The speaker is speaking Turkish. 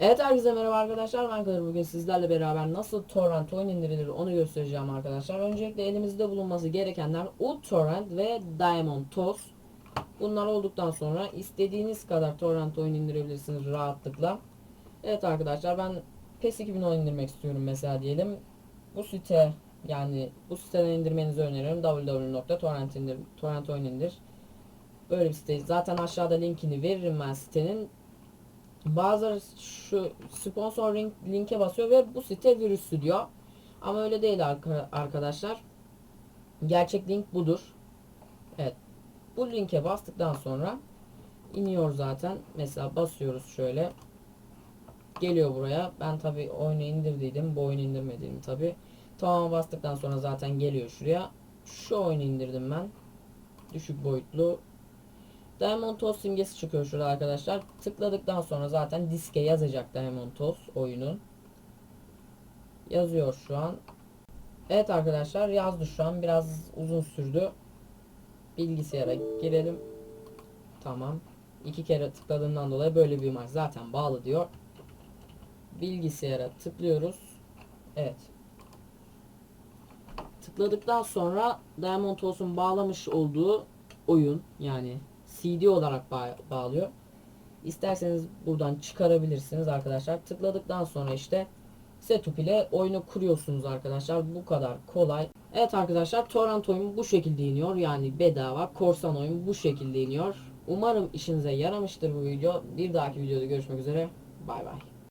Evet herkese merhaba arkadaşlar ben Kadir bugün sizlerle beraber nasıl torrent oyun indirilir onu göstereceğim arkadaşlar. Öncelikle elimizde bulunması gerekenler uTorrent ve Diamond Toss. Bunlar olduktan sonra istediğiniz kadar torrent oyun indirebilirsiniz rahatlıkla. Evet arkadaşlar ben PES 2010 indirmek istiyorum mesela diyelim. Bu site yani bu siteden indirmenizi öneririm. www.torrent indir, torrent oyun indir. Böyle bir site. Zaten aşağıda linkini veririm ben sitenin. Bazıları şu sponsor link, linke basıyor ve bu site virüslü diyor. Ama öyle değil arka- arkadaşlar. Gerçek link budur. Evet. Bu linke bastıktan sonra iniyor zaten. Mesela basıyoruz şöyle. Geliyor buraya. Ben tabi oyunu indirdiydim. Bu oyunu indirmediydim tabi. Tamam bastıktan sonra zaten geliyor şuraya. Şu oyunu indirdim ben. Düşük boyutlu. Diamond Toss simgesi çıkıyor şurada arkadaşlar. Tıkladıktan sonra zaten diske yazacak Diamond Toss oyunun. Yazıyor şu an. Evet arkadaşlar yazdı şu an. Biraz uzun sürdü. Bilgisayara girelim. Tamam. İki kere tıkladığından dolayı böyle bir imaj zaten bağlı diyor. Bilgisayara tıklıyoruz. Evet. Tıkladıktan sonra Diamond Toss'un bağlamış olduğu oyun yani CD olarak ba- bağlıyor. İsterseniz buradan çıkarabilirsiniz arkadaşlar. Tıkladıktan sonra işte setup ile oyunu kuruyorsunuz arkadaşlar. Bu kadar kolay. Evet arkadaşlar torrent oyun bu şekilde iniyor. Yani bedava korsan oyun bu şekilde iniyor. Umarım işinize yaramıştır bu video. Bir dahaki videoda görüşmek üzere. Bay bay.